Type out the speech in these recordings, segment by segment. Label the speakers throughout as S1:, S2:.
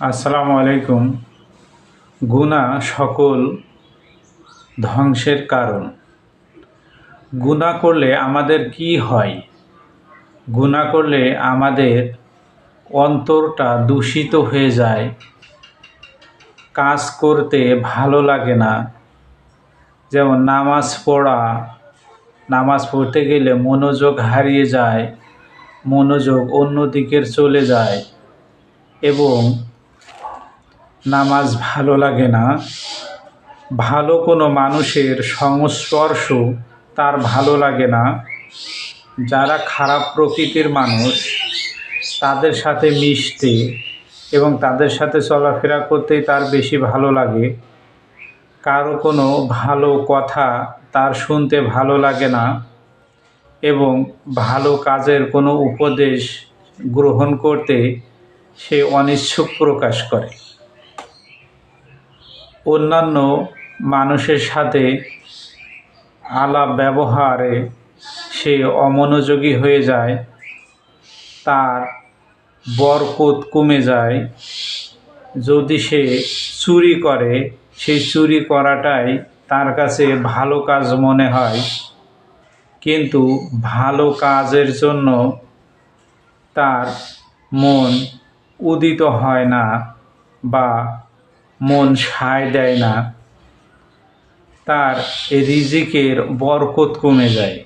S1: আসসালামু আলাইকুম। গুণা সকল ধ্বংসের কারণ। গুণা করলে আমাদের কি হয়? গুণা করলে আমাদের অন্তরটা দূষিত হয়ে যায়। কাজ করতে ভালো লাগে না। যেমন নামাজ পড়া, নামাজ পড়তে গেলে মনোযোগ হারিয়ে যায়, মনোযোগ অন্য দিকের চলে যায় এবং নামাজ ভালো লাগে না। ভালো কোনো মানুষের সংস্পর্শ তার ভালো লাগে না। যারা খারাপ প্রকৃতির মানুষ, তাদের সাথে মিশতে এবং তাদের সাথে চলাফেরা করতেই তার বেশি ভালো লাগে। কারও কোনো ভালো কথা তার শুনতে ভালো লাগে না এবং ভালো কাজের কোনো উপদেশ গ্রহণ করতে সে অনিচ্ছুক প্রকাশ করে। অন্যান্য মানুষের সাথে আলাপ ব্যবহারে সে অমনোযোগী হয়ে যায়, তার বরকত কমে যায়। যদি সে চুরি করে সেই চুরি করাটাই তার কাছে ভালো কাজ মনে হয়। কিন্তু ভালো কাজের জন্য তার মন উদিত হয় না বা মন সায় দেয় না, তার রিজিকের বরকত কমে যায়।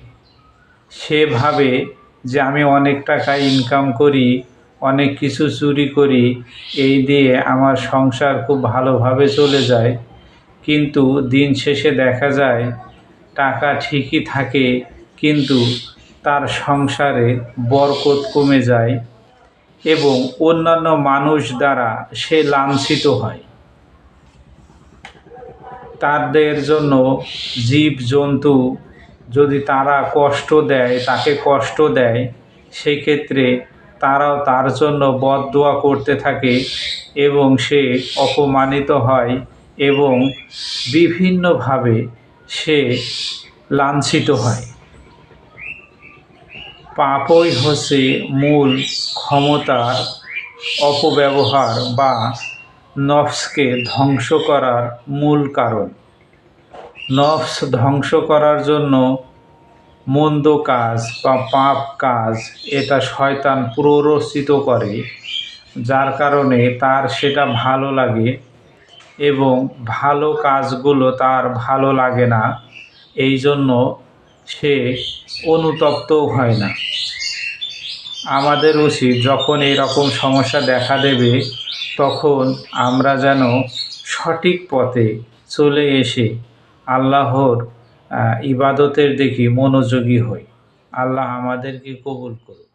S1: সে ভাবে যে আমি অনেক টাকা ইনকাম করি, অনেক কিছু চুরি করি, এই দিয়ে আমার সংসার খুব ভালোভাবে চলে যায়। কিন্তু দিন শেষে দেখা যায়, টাকা ঠিকই থাকে, কিন্তু তার সংসারে বরকত কমে যায় এবং অন্যান্য মানুষ দ্বারা সে লাঞ্ছিত হয়। তাদের জন্য জীব জন্তু যদি তারা কষ্ট দেয়, তাকে কষ্ট দেয় সেই ক্ষেত্রে তারাও তার জন্য বদদোয়া করতে থাকে এবং সে অপমানিত হয় এবং বিভিন্নভাবে সে লাঞ্ছিত হয়। পাপই হচ্ছে মূল ক্ষমতার অপব্যবহার বা নফসকে ধ্বংস করার মূল কারণ। নফস ধ্বংস করার জন্য মন্দ কাজ বা পাপ কাজ এটা শয়তান প্ররোচিত করে, যার কারণে তার সেটা ভালো লাগে এবং ভালো কাজগুলো তার ভালো লাগে না। এই জন্য সে অনুতপ্তও হয় না। আমাদের উচিত যখন এরকম সমস্যা দেখা দেবে তখন আমরা যেন সঠিক পথে চলে এসে আল্লাহর ইবাদতের দেখি মনোযোগী হই। আল্লাহ আমাদেরকে কবুল করুন